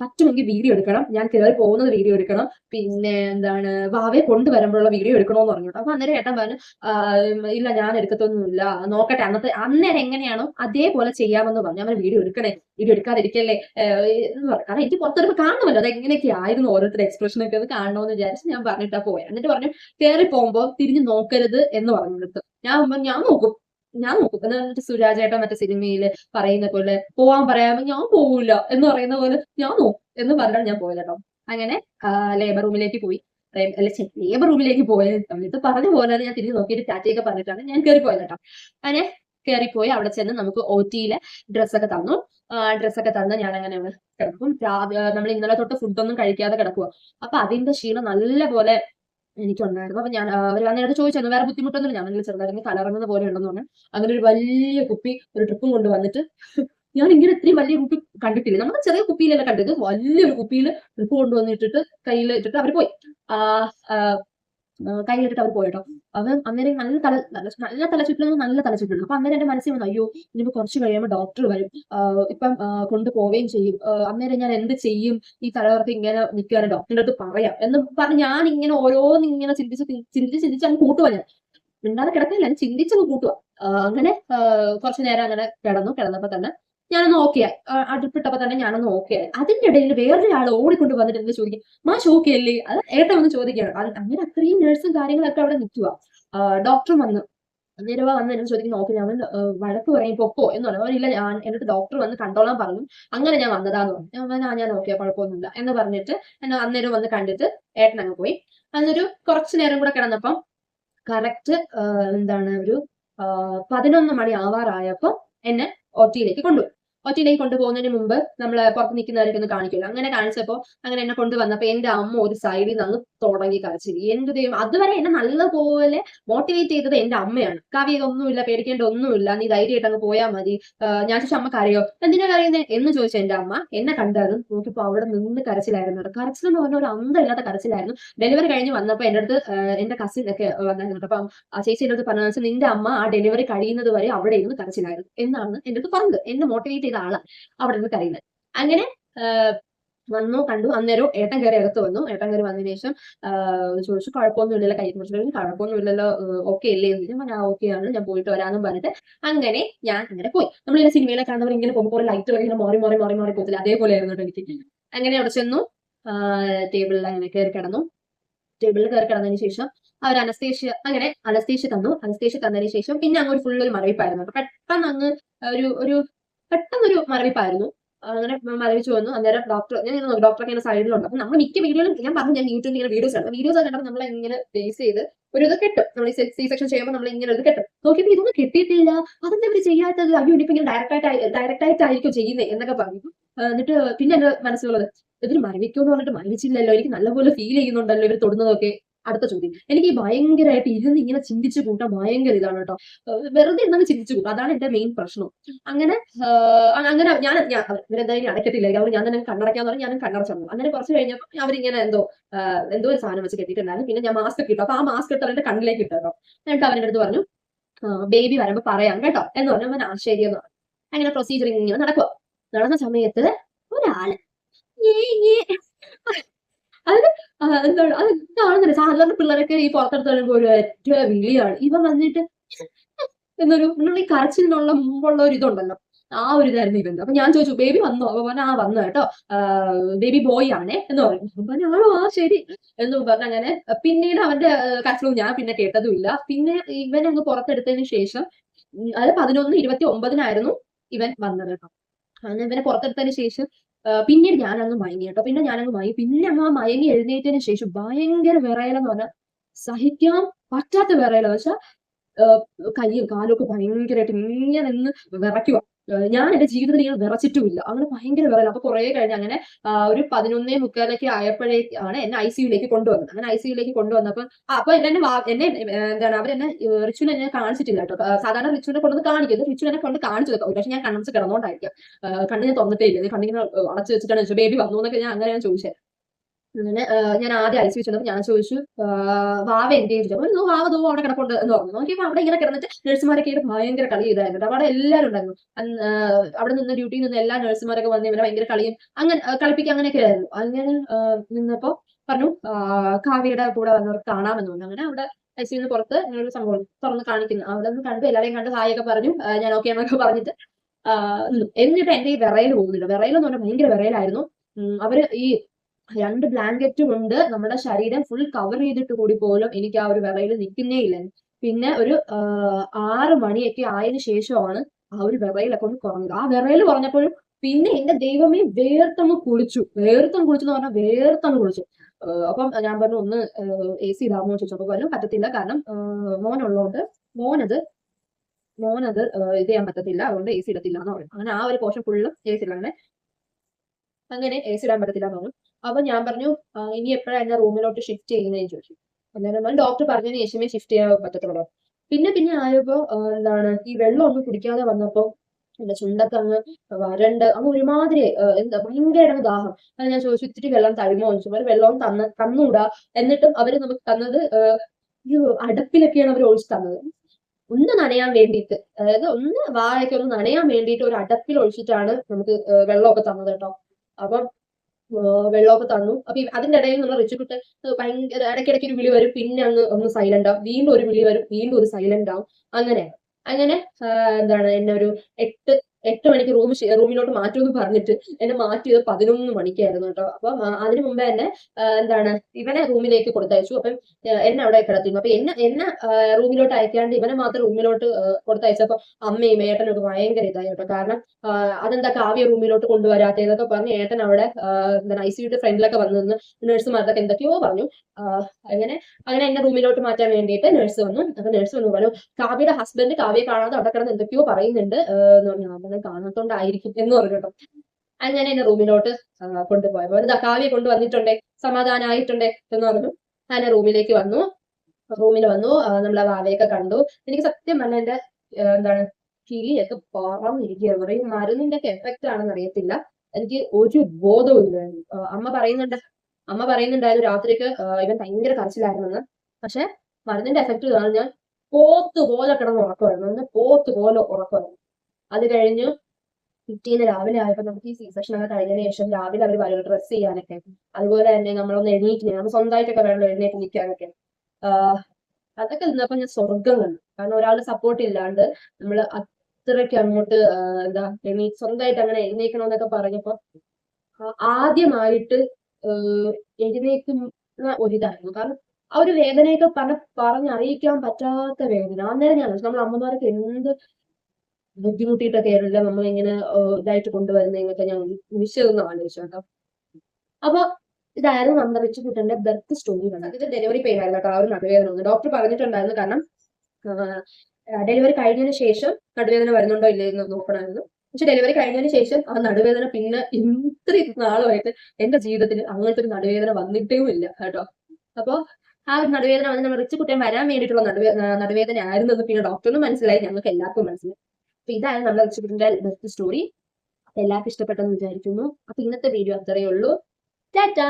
പറ്റുമെങ്കിൽ വീഡിയോ എടുക്കണം. ഞാൻ കയറി പോകുന്നത് വീഡിയോ എടുക്കണം. പിന്നെ എന്താണ് വാവയെ കൊണ്ടുവരുമ്പോഴുള്ള വീഡിയോ എടുക്കണമെന്ന് പറഞ്ഞു. അപ്പൊ അന്നേരം ഏട്ടൻ പറഞ്ഞു ഇല്ല ഞാൻ എടുക്കത്തൊന്നുമില്ല. നോക്കട്ടെ. അന്നത്തെ അന്നേരം എങ്ങനെയാണോ അതേപോലെ ചെയ്യാമെന്ന് പറഞ്ഞു. അവൻ വീഡിയോ എടുക്കണേ. വീഡിയോ എടുക്കാതിരിക്കല്ലേ? എന്ന് പറഞ്ഞു. കാരണം എനിക്ക് പുറത്തെടുപ്പ് കാണുമല്ലോ അത് എങ്ങനെയൊക്കെ ആയിരുന്നു ഓരോരുത്തരുടെ എക്സ്പ്രഷൻ ഒക്കെ അത് കാണണമെന്ന് വിചാരിച്ച് ഞാൻ പറഞ്ഞിട്ടാ പോയത് എന്നിട്ട് പറഞ്ഞു കയറി പോകുമ്പോൾ തിരിഞ്ഞു നോക്കരുത് എന്ന് പറഞ്ഞെടുത്ത് ഞാൻ ഞാൻ നോക്കും. ഞാൻ നോക്കും. എന്നിട്ട് സുരാജ് സുരാജേട്ടൻ മറ്റേ സിനിമയിൽ പറയുന്ന പോലെ പോവാൻ പറയാമോ ഞാൻ പോവില്ല എന്ന് പറയുന്ന പോലെ ഞാൻ നോക്കും എന്ന് പറഞ്ഞാൽ ഞാൻ പോയത് കേട്ടോ. അങ്ങനെ ലേബർ റൂമിലേക്ക് പോയി. ലേബർ റൂമിലേക്ക് പോയത് സമയത്ത് പറഞ്ഞ പോലെ ഞാൻ തിരിഞ്ഞു നോക്കിയിട്ട് ടാറ്റയൊക്കെ പറഞ്ഞിട്ടാണ് ഞാൻ കയറി പോയത് കേട്ടോ. അങ്ങനെ കയറിപ്പോയി അവിടെ ചെന്ന് നമുക്ക് ഒ ടിയിലെ ഡ്രസ്സൊക്കെ തന്നു. ഡ്രസ്സൊക്കെ തന്ന് ഞാൻ അങ്ങനെ കിടക്കും. നമ്മൾ ഇന്നലെ തൊട്ട് ഫുഡൊന്നും കഴിക്കാതെ കിടക്കുക അപ്പൊ അതിന്റെ ക്ഷീണം നല്ല പോലെ എനിക്കുണ്ടായിരുന്നു അപ്പൊ ഞാൻ അവർ അന്നേരത്ത് ചോദിച്ചായിരുന്നു വേറെ ബുദ്ധിമുട്ടൊന്നുമില്ല. ഞാൻ അങ്ങനെ ചെറുതായിരുന്നു കലറങ്ങുന്ന പോലെ ഉണ്ടെന്ന് പറഞ്ഞു. അങ്ങനെ ഒരു വലിയ കുപ്പി ഒരു ട്രിപ്പും കൊണ്ട് വന്നിട്ട് ഞാൻ ഇങ്ങനെ ഇത്രയും വലിയ കുപ്പി കണ്ടിട്ടില്ല. നമ്മൾ ചെറിയ കുപ്പിയിലല്ല കണ്ടത്. വലിയൊരു കുപ്പിയിൽ ട്രിപ്പ് കൊണ്ടുവന്നിട്ടിട്ട് കയ്യിൽ ഇട്ടിട്ട് അവർ പോയി. കയ്യിലിട്ടിട്ട് അവർ പോയിട്ടോ. അവൻ അന്നേരം നല്ല തല നല്ല തലച്ചുറ്റലും നല്ല തലച്ചുറ്റലും അപ്പൊ അന്നേരം എന്റെ മനസ്സിൽ വന്നു അയ്യോ ഇനിയിപ്പോ കുറച്ച് കഴിയുമ്പോൾ ഡോക്ടർ വരും. ഇപ്പം കൊണ്ട് കൊണ്ടുപോവുകയും ചെയ്യും. അന്നേരം ഞാൻ എന്ത് ചെയ്യും? ഈ തലവർക്ക് ഇങ്ങനെ നിൽക്കുകയാണ് ഡോക്ടറിന്റെ അടുത്ത് പറയാം. എന്ന് പറഞ്ഞ് ഞാൻ ഇങ്ങനെ ഓരോന്ന് ഇങ്ങനെ ചിന്തിച്ച് ചിന്തിച്ച് ചിന്തിച്ച് അങ്ങ് കൂട്ടുവാ ഞാൻ. മിണ്ടാതെ കിടക്കില്ല ഞാൻ ചിന്തിച്ചങ്ങ് കൂട്ടുക അങ്ങനെ കുറച്ച് നേരം അങ്ങനെ കിടന്നു. കിടന്നപ്പോ തന്നെ ഞാനൊന്ന് ഓക്കെ അടുപ്പിട്ടപ്പോ തന്നെ ഞാനൊന്ന് ഓക്കെ അതിന്റെ ഇടയിൽ വേറൊരാൾ ഓടിക്കൊണ്ട് വന്നിട്ട് എന്ന് ചോദിക്കും മാഷ് ഓക്കെ അല്ലേ? അത് ഏട്ടൻ വന്ന് ചോദിക്കുകയാണ്. അത് അങ്ങനെ അത്രയും നേഴ്സും കാര്യങ്ങളൊക്കെ അവിടെ നിൽക്കുക ഡോക്ടർ വന്ന്. നിരവ വന്ന് എന്നെ ചോദിക്കുന്നു ഓക്കെ ഞാൻ വഴക്ക് പറയും പൊക്കോ? എന്ന് പറഞ്ഞു. അവരില്ല ഞാൻ എന്നിട്ട് ഡോക്ടർ വന്ന് കണ്ടോളാൻ പറഞ്ഞു. അങ്ങനെ ഞാൻ വന്നതാന്ന് പറഞ്ഞു. ഞാൻ ഞാൻ ഓക്കെ കുഴപ്പമൊന്നുമില്ല. എന്ന് പറഞ്ഞിട്ട് എന്നെ അന്നേരം വന്ന് കണ്ടിട്ട് ഏട്ടൻ അങ്ങ് പോയി. അന്നൊരു കുറച്ച് നേരം കൂടെ കിടന്നപ്പം കറക്റ്റ് എന്താണ് ഒരു പതിനൊന്ന് മണി ആവാറായപ്പോ എന്നെ ഒറ്റിയിലേക്ക് കൊണ്ടുപോയി. ഒറ്റിയിലേക്ക് കൊണ്ടുപോകുന്നതിന് മുമ്പ് നമ്മൾ പുറത്ത് നിൽക്കുന്നവരൊക്കെ ഒന്ന് കാണിക്കില്ല അങ്ങനെ കാണിച്ചപ്പോൾ അങ്ങനെ എന്നെ കൊണ്ടുവന്നപ്പോൾ എന്റെ അമ്മ ഒരു സൈഡിൽ നിന്ന് തുടങ്ങി കരച്ചിൽ എന്ത് ദൈവം അതുവരെ എന്നെ നല്ലപോലെ മോട്ടിവേറ്റ് ചെയ്തത് എന്റെ അമ്മയാണ്. കവി ഇതൊന്നുമില്ല പേടിക്കേണ്ട ഒന്നുമില്ല നീ ധൈര്യമായിട്ട് അങ്ങ് പോയാൽ മതി. ഞാൻ ചോദിച്ചു അമ്മ കരയോ? എന്തിനാ കരയുന്നത് എന്ന് ചോദിച്ച എന്റെ അമ്മ. എന്നെ കണ്ടതും നോക്കിപ്പോ അവിടെ നിന്ന് കരച്ചിലായിരുന്നു കരച്ചിൽ എന്ന് പറഞ്ഞ ഒരു അന്തമില്ലാത്ത കരച്ചിലായിരുന്നു. ഡെലിവറി കഴിഞ്ഞ് വന്നപ്പോൾ എന്റെ അടുത്ത് എന്റെ കസിൻ ഒക്കെ വന്നായിരുന്നു. അപ്പം ആ ചേച്ചി അടുത്ത് പറഞ്ഞാൽ നിന്റെ അമ്മ ആ ഡെലിവറി കഴിയുന്നത് വരെ അവിടെ ഇരുന്ന് കരച്ചിലായിരുന്നു. എന്നാണ് എന്റെ അടുത്ത് പറഞ്ഞത്. എന്നെ മോട്ടിവേറ്റ് ചെയ്ത അവിടെ നിന്ന് കരയുന്നത്. അങ്ങനെ വന്നു കണ്ടു അന്നേരം ഏട്ടൻ കയറി അകത്ത് വന്നു. ഏട്ടൻ കയറി വന്നതിന് ശേഷം ചോദിച്ചു കുഴപ്പമൊന്നുമില്ലല്ലോ കൈ കുറിച്ച് കഴിഞ്ഞു കുഴപ്പമൊന്നുമില്ലല്ലോ ഓക്കെ അല്ലേ? എന്ന് ചോദിച്ചു. ഞാൻ ഓക്കെ ആണ് ഞാൻ പോയിട്ട് വരാമെന്നും പറഞ്ഞിട്ട് അങ്ങനെ ഞാൻ അങ്ങനെ പോയി. നമ്മളിങ്ങനെ സിനിമയിലെ കാണുന്നവർ ഇങ്ങനെ പോകുമ്പോൾ ലൈറ്റ് ഇങ്ങനെ മാറി മാറി മാറി മാറി പോകത്തില്ല? അതേപോലെ ആയിരുന്നു എനിക്ക്. അങ്ങനെ അവിടെ ചെന്നു ടേബിളിൽ അങ്ങനെ കയറി കിടന്നു. ടേബിളിൽ കയറി കിടന്നതിന് ശേഷം അവർ അനസ്തേഷ്യ അങ്ങനെ അനസ്തേഷ്യ തന്നു. അനസ്തേഷ്യ തന്നതിന് ശേഷം പിന്നെ അങ്ങ് ഒരു ഫുൾ ഒരു മരവിപ്പായിരുന്നു. പെട്ടെന്ന് അങ്ങ് ഒരു ഒരു പെട്ടെന്നൊരു മരവിപ്പായിരുന്നു. അങ്ങനെ മരവിച്ചു വന്നു. അന്നേരം ഡോക്ടർ ഞാൻ ഇങ്ങനെ ഡോക്ടർ ഇങ്ങനെ സൈഡിലുണ്ട് അപ്പൊ നമ്മൾ മിക്ക വീഡിയോയിലും ഞാൻ പറഞ്ഞു ഞാൻ യൂട്യൂബിൽ ഇങ്ങനെ വീഡിയോസ് ആണ് വീഡിയോസ് കണ്ടപ്പോൾ നമ്മൾ ഇങ്ങനെ ബേസ് ചെയ്ത് ഒരു ഇത് കെട്ടും. നമ്മൾ സി സെക്ഷൻ ചെയ്യുമ്പോൾ നമ്മൾ ഇങ്ങനെ ഒരു കെട്ടും. നോക്കിയപ്പോൾ ഇതൊന്നും കിട്ടിയിട്ടില്ല. അതെന്താ ഇവർ ചെയ്യാത്തത്? അയ്യോ ഇനിയിപ്പോ ഇങ്ങനെ ഡയറക്റ്റ് ആയിട്ട് ഡയറക്റ്റ് ആയിട്ടായിരിക്കും ചെയ്യുന്നത് എന്നൊക്കെ പറഞ്ഞു. എന്നിട്ട് പിന്നെ എന്റെ മനസ്സിലുള്ളത് ഇവർ മരവിക്കുമെന്ന് പറഞ്ഞിട്ട് മരവിച്ചില്ലല്ലോ. എനിക്ക് നല്ലപോലെ ഫീൽ ചെയ്യുന്നുണ്ടല്ലോ ഇവർ തൊടുന്നതൊക്കെ. അടുത്ത ചോദ്യം. എനിക്ക് ഈ ഭയങ്കരമായിട്ട് ഇരുന്ന് ഇങ്ങനെ ചിന്തിച്ചു കൂട്ടാൻ ഭയങ്കര ഇതാണ് കേട്ടോ. വെറുതെ ഇരുന്നങ്ങ് ചിന്തിച്ചു കൂട്ടും. അതാണ് എന്റെ മെയിൻ പ്രശ്നം. അങ്ങനെ അങ്ങനെ ഞാൻ ഇവരെന്തായാലും അടയ്ക്കത്തില്ല അവർ ഞാൻ തന്നെ കണ്ണടയ്ക്കാന്ന് പറഞ്ഞാൽ ഞാനും കണ്ണടച്ചു അങ്ങനെ കുറച്ച് കഴിഞ്ഞപ്പോൾ അവരിങ്ങനെ എന്തോ എന്തോ ഒരു സാധനം വെച്ച് കെട്ടിയിട്ടുണ്ടായിരുന്നു. പിന്നെ ഞാൻ മാസ്ക് കിട്ടും അപ്പൊ ആ മാസ്ക് ഇട്ടാൽ അവരുടെ കണ്ണിലേക്ക് ഇട്ടു കേട്ടോ. എന്നിട്ട് അവരുടെ അടുത്ത് പറഞ്ഞു ബേബി വരുമ്പോ പറയാം കേട്ടോ. എന്ന് പറഞ്ഞു. അവൻ ആശ്ചര്യം എന്ന് പറഞ്ഞു. അങ്ങനെ പ്രൊസീജിയർ ഇങ്ങനെ നടക്കുക നടന്ന സമയത്ത് ഒരാൾ. അത് ആ, എന്താണ് അത് കാണുന്നില്ല? സാധാരണ പിള്ളേരൊക്കെ ഈ പുറത്തെടുത്ത് വരുമ്പോ ഒരു ഏറ്റവും വിളിയാണ്. ഇവ വന്നിട്ട് എന്നൊരു ഈ കരച്ചിലിനുള്ള മുമ്പുള്ള ഒരു ഇതുണ്ടല്ലോ. ആ ഒരു ഇതായിരുന്നു ഇവന്റ് അപ്പൊ ഞാൻ ചോദിച്ചു ബേബി വന്നു? അപ്പൊ പറഞ്ഞു ആ വന്നു കേട്ടോ. ബേബി ബോയ് ആണേ എന്ന് പറഞ്ഞു. അപ്പൊ പറഞ്ഞു ആണോ? ആ ശരി എന്ന് പറഞ്ഞ അങ്ങനെ പിന്നീട് അവന്റെ കരച്ചിലും ഞാൻ പിന്നെ കേട്ടതുമില്ല. പിന്നെ ഇവൻ അങ്ങ് പുറത്തെടുത്തതിന് ശേഷം അതായത് അത് പതിനൊന്ന് ഇരുപത്തി ഒമ്പതിനായിരുന്നു ഇവൻ വന്നത് കേട്ടോ. അങ്ങനെ ഇവനെ പുറത്തെടുത്തതിന് ശേഷം പിന്നീട് ഞാനങ്ങ് മയങ്ങി കേട്ടോ. പിന്നെ ഞാനങ്ങ് മയങ്ങി. പിന്നെ അങ്ങ് ആ മയങ്ങി എഴുന്നേറ്റതിന് ശേഷം ഭയങ്കര വിറയലെന്ന് പറഞ്ഞാൽ സഹിക്കാൻ പറ്റാത്ത വിറയലെന്ന് വെച്ചാൽ കയ്യും കാലും ഒക്കെ ഭയങ്കരമായിട്ട് ഇങ്ങനെ നിന്ന് വിറയ്ക്കുക ഞാൻ എന്റെ ജീവിതത്തിൽ ഇങ്ങനെ വിറച്ചിട്ടുമില്ല. അങ്ങനെ ഭയങ്കര വിറയില്ല അപ്പൊ കുറെ കഴിഞ്ഞ് അങ്ങനെ ഒരു പതിനൊന്നേ മുക്കാലൊക്കെ ആയപ്പോഴേക്കാണ് എന്നെ ഐ സിയുലേക്ക് കൊണ്ടുവന്നത്. അങ്ങനെ ഐ സിയുലേക്ക് കൊണ്ടുവന്നപ്പോൾ അപ്പൊ എന്നെ എന്നെ എന്താണ് അവരെന്നെ റിച്ചുവിനെ എന്നെ കാണിച്ചിട്ടില്ല കേട്ടോ. സാധാരണ റിച്ചുവിനെ കൊണ്ടുവന്ന് കാണിക്കുന്നത് റിച്ചു എന്നെ കൊണ്ട് കാണിച്ചു കേട്ടോ പക്ഷെ ഞാൻ കണ്ണടച്ച് കിടന്നോണ്ടായിരിക്കാം കണ്ണിനെ കണ്ണ് ഞാൻ ഇല്ല. കണ്ണിങ്ങനെ അടച്ചു വെച്ചിട്ടാണ് ബേബി വന്നു എന്നൊക്കെ ഞാൻ അങ്ങനെ ഞാൻ ചോദിച്ചത്. അങ്ങനെ ഞാൻ ആദ്യം ഐ സി വെച്ചപ്പോൾ ഞാൻ ചോദിച്ചു വാവ എന്ത് എന്റെ ചോദിച്ചു വാവ ദോ അവിടെ കിടപ്പുണ്ട് എന്ന് പറഞ്ഞു. നോക്കിയപ്പോൾ അവിടെ ഇങ്ങനെ കിടന്നിട്ട് നഴ്സുമാരൊക്കെ ആയിട്ട് ഭയങ്കര കളി ചെയ്തായിരുന്നു അവിടെ എല്ലാവരും ഉണ്ടായിരുന്നു. അവിടെ നിന്ന് ഡ്യൂട്ടിയിൽ നിന്ന് എല്ലാ നഴ്സുമാരൊക്കെ വന്ന് ഇവരെ ഭയങ്കര കളിയും അങ്ങനെ കളിപ്പിക്കുക അങ്ങനെയൊക്കെ ആയിരുന്നു. അങ്ങനെ നിന്നപ്പോ പറഞ്ഞു കാവ്യയുടെ കൂടെ വന്നവർക്ക് കാണാമെന്ന് പറഞ്ഞു. അങ്ങനെ അവിടെ ഐസിയിൽ നിന്ന് പുറത്ത് ഇങ്ങനെ ഒരു സംഭവം തുറന്ന് കാണിക്കുന്നു. അവിടെ നിന്ന് കണ്ടു എല്ലാവരെയും കണ്ട് ഹായൊക്കെ പറഞ്ഞു. ഞാൻ ഓക്കെ എന്നൊക്കെ പറഞ്ഞിട്ട് എന്നിട്ട് എന്റെ ഈ വിറയിൽ പോകുന്നില്ല. വിറയിൽ എന്ന് പറഞ്ഞാൽ ഭയങ്കര വിറയിലായിരുന്നു. അവർ ഈ രണ്ട് ബ്ലാങ്കറ്റ് ഉണ്ട്. നമ്മുടെ ശരീരം ഫുൾ കവർ ചെയ്തിട്ട് കൂടി പോലും എനിക്ക് ആ ഒരു വിറയിൽ നിൽക്കുന്നേ ഇല്ല. പിന്നെ ഒരു ആറ് മണിയൊക്കെ ആയതിനു ശേഷമാണ് ആ ഒരു വിറയിലൊക്കെ ഒന്ന് കുറഞ്ഞത്. ആ വിറയിൽ കുറഞ്ഞപ്പോഴും പിന്നെ എന്റെ ദൈവമേ വേർത്തങ്ങ് കുളിച്ചു. വേർത്തങ്ങ് കുളിച്ചു എന്ന് പറഞ്ഞാൽ വേർത്തങ്ങ് കുളിച്ചു. അപ്പം ഞാൻ പറഞ്ഞു ഒന്ന് എ സി ഇടാമോ ചോദിച്ചു അപ്പൊ പറഞ്ഞു പറ്റത്തില്ല. കാരണം മോനുള്ളതുകൊണ്ട് മോനത് മോനത് ഇത് ചെയ്യാൻ പറ്റത്തില്ല. അതുകൊണ്ട് എ സി ഇടത്തില്ല എന്ന് പറഞ്ഞു. അങ്ങനെ ആ ഒരു പോർഷൻ ഫുള്ളും എ സി ഇടങ്ങനെ അങ്ങനെ എ സി ഇടാൻ പറ്റത്തില്ല എന്ന് പറഞ്ഞു. അപ്പൊ ഞാൻ പറഞ്ഞു ഇനി എപ്പോഴാണ് എന്നെ റൂമിലോട്ട് ഷിഫ്റ്റ് ചെയ്യുന്നതെന്ന് ചോദിച്ചു. അന്നേരം ഡോക്ടർ പറഞ്ഞതിന് ശേഷമേ ഷിഫ്റ്റ് ചെയ്യാൻ പറ്റത്തുള്ളൂ. പിന്നെ പിന്നെ ആയപ്പോ എന്താണ് ഈ വെള്ളം ഒന്നും കുടിക്കാതെ വന്നപ്പോ എന്റെ ചുണ്ടൊക്കെ അങ്ങ് വരണ്ട് അങ്ങ് ഒരുമാതിരി എന്താ ഭയങ്കര ദാഹം. അത് ഞാൻ ചോദിച്ചു ഇത്തിരി വെള്ളം എന്ന് ചോദിച്ചു. അവർ വെള്ളം തന്ന തന്നൂടാ. എന്നിട്ടും അവർ നമുക്ക് തന്നത് ഈ അടപ്പിലൊക്കെയാണ് അവർ ഒഴിച്ചു തന്നത്. ഒന്ന് നനയാൻ വേണ്ടിയിട്ട് അതായത് ഒന്ന് വായൊക്കെ ഒന്ന് നനയാൻ വേണ്ടിയിട്ട് ഒരു അടപ്പിൽ ഒഴിച്ചിട്ടാണ് നമുക്ക് വെള്ളമൊക്കെ തന്നത് കേട്ടോ. അപ്പം വെള്ളമൊക്കെ തന്നു. അപ്പൊ അതിന്റെ ഇടയിൽ നമ്മൾ റിച്ചുക്കുട്ട് ഭയങ്കര ഇടയ്ക്കിടയ്ക്ക് ഒരു വിളി വരും. പിന്നെ അങ്ങ് ഒന്ന് സൈലന്റ് ആവും. വീണ്ടും ഒരു വിളി വരും. വീണ്ടും ഒരു സൈലന്റ് ആവും. അങ്ങനെ. അങ്ങനെ എന്താണ് എന്നെ ഒരു എട്ട് എട്ട് മണിക്ക് റൂം റൂമിലോട്ട് മാറ്റുമെന്ന് പറഞ്ഞിട്ട് എന്നെ മാറ്റിയത് പതിനൊന്ന് മണിക്കായിരുന്നു കേട്ടോ. അപ്പം അതിനു മുമ്പേ തന്നെ എന്താണ് ഇവനെ റൂമിലേക്ക് കൊടുത്തയച്ചു. അപ്പം എന്നെ അവിടെ കിടത്തിയിരുന്നു. അപ്പൊ എന്നെ എന്നെ റൂമിലോട്ട് അയക്കാണ്ട് ഇവനെ മാത്രം റൂമിലോട്ട് കൊടുത്തയച്ചപ്പോ അമ്മയും ഏട്ടനും ഭയങ്കര ഇതായി കേട്ടോ. കാരണം അതെന്താ കാവ്യ റൂമിലോട്ട് കൊണ്ടുവരാത്തതെന്നൊക്കെ പറഞ്ഞ് ഏട്ടൻ അവിടെ എന്താ എന്താണ് ഐ സിയുടെ ഫ്രണ്ടിലൊക്കെ വന്നു നിന്ന് നഴ്സുമാരുടെ എന്തൊക്കെയോ പറഞ്ഞു. അങ്ങനെ അങ്ങനെ എന്നെ റൂമിലോട്ട് മാറ്റാൻ വേണ്ടിയിട്ട് നഴ്സ് വന്നു. അപ്പൊ നഴ്സ് വന്നു പറഞ്ഞു കാവ്യയുടെ ഹസ്ബൻഡ് കാവ്യ കാണാതെ അവിടെ കിടന്ന് എന്തൊക്കെയോ പറയുന്നുണ്ട് എന്ന് പറഞ്ഞു. അവനെ കാണത്തോണ്ടായിരിക്കും എന്ന് പറഞ്ഞു അങ്ങനെ എന്നെ റൂമിലോട്ട് കൊണ്ടുപോയപ്പോ ഒരു കാവ്യ കൊണ്ടുവന്നിട്ടുണ്ടേ സമാധാനമായിട്ടുണ്ടേ എന്ന് പറഞ്ഞു. അങ്ങനെ റൂമിലേക്ക് വന്നു. റൂമിൽ വന്നു നമ്മളെ വാവയൊക്കെ കണ്ടു. എനിക്ക് സത്യം പറഞ്ഞ എന്റെ എന്താണ് കിളിയൊക്കെ പറഞ്ഞിരിക്കുകയാണ് പറയും മരുന്നിന്റെ ഒക്കെ എഫക്റ്റ് ആണെന്ന് അറിയത്തില്ല. എനിക്ക് ഒരു ബോധവും ഇല്ലായിരുന്നു അമ്മ പറയുന്നുണ്ട്. അമ്മ പറയുന്നുണ്ടായിരുന്നു രാത്രിക്ക് ഇവൻ ഭയങ്കര കരച്ചിലായിരുന്നെന്ന്. പക്ഷെ മരുന്നിന്റെ എഫക്റ്റ് ഞാൻ പോത്ത് പോലെ കിടന്ന് ഉറക്കമായിരുന്നു. പോത്ത് പോലെ ഉറക്കമായിരുന്നു. അത് കഴിഞ്ഞ് പിറ്റേന്ന് രാവിലെ ആയപ്പോ നമുക്ക് ഈ സി സെക്ഷൻ ഒക്കെ കഴിഞ്ഞതിന് ശേഷം രാവിലെ അവർ വരും ഡ്രസ് ചെയ്യാനൊക്കെ. അതുപോലെ തന്നെ നമ്മളൊന്ന് എഴുന്നേറ്റില്ല നമ്മൾ സ്വന്തമായിട്ടൊക്കെ വേണം എഴുന്നേറ്റ് നിൽക്കാനൊക്കെ അതൊക്കെ നിന്നപ്പോ ഞാൻ സ്വർഗം കണ്ടു. കാരണം ഒരാളുടെ സപ്പോർട്ട് ഇല്ലാണ്ട് നമ്മൾ അത്രയ്ക്ക് അങ്ങോട്ട് എന്താ എണീ സ്വന്തമായിട്ട് അങ്ങനെ എഴുന്നേക്കണമെന്നൊക്കെ പറഞ്ഞപ്പോ പറഞ്ഞപ്പോൾ ആദ്യമായിട്ട് എഴുന്നേക്കുന്ന ഒരിതായിരുന്നു. കാരണം ആ ഒരു വേദനയൊക്കെ പറഞ്ഞ പറഞ്ഞറിയിക്കാൻ പറ്റാത്ത വേദന. അന്നേരം ഞാൻ നമ്മൾ അമ്മമാരൊക്കെ എന്ത് ബുദ്ധിമുട്ടിയിട്ടൊക്കെ ആയിരുന്നില്ല. നമ്മൾ ഇങ്ങനെ ഇതായിട്ട് കൊണ്ടുവരുന്നതിനൊക്കെ ഞാൻ വിശ്വസം ആലോചിച്ചു കേട്ടോ. അപ്പൊ ഇതായിരുന്നു നമ്മുടെ റിച്ച് കുട്ടന്റെ ബർത്ത് സ്റ്റോറി ഇത് ഡെലിവറി പെയിൻ ആയിരുന്നു കേട്ടോ. ആ ഒരു നടുവേദന ഒന്ന് ഡോക്ടർ പറഞ്ഞിട്ടുണ്ടായിരുന്നു കാരണം ഡെലിവറി കഴിഞ്ഞതിന് ശേഷം നടുവേദന വരുന്നുണ്ടോ ഇല്ലേ എന്ന് നോക്കണമായിരുന്നു. പക്ഷെ ഡെലിവറി കഴിഞ്ഞതിന് ശേഷം ആ നടുവേദന പിന്നെ ഇത്രയും നാളുമായിട്ട് എന്റെ ജീവിതത്തിൽ അങ്ങനത്തെ ഒരു നടുവേദന വന്നിട്ടേയും ഇല്ല കേട്ടോ. അപ്പൊ ആ ഒരു നടുവേദന വന്ന് നമ്മൾ റിച്ച് കുട്ടൻ വരാൻ വേണ്ടിയിട്ടുള്ള നടുവേ നടുവേദന ആയിരുന്നു പിന്നെ ഡോക്ടറിനും മനസ്സിലായി. ഞങ്ങൾക്ക് എല്ലാവർക്കും മനസ്സിലായി. അപ്പൊ ഇതാണ് നമ്മുടെ ലക്ഷ്യപ്പെട്ടിന്റെ ബെസ്റ്റ് സ്റ്റോറി എല്ലാവർക്കും ഇഷ്ടപ്പെട്ടെന്ന് വിചാരിക്കുന്നു. അപ്പൊ ഇന്നത്തെ വീഡിയോ അത്രയേ ഉള്ളൂ. ടാറ്റ!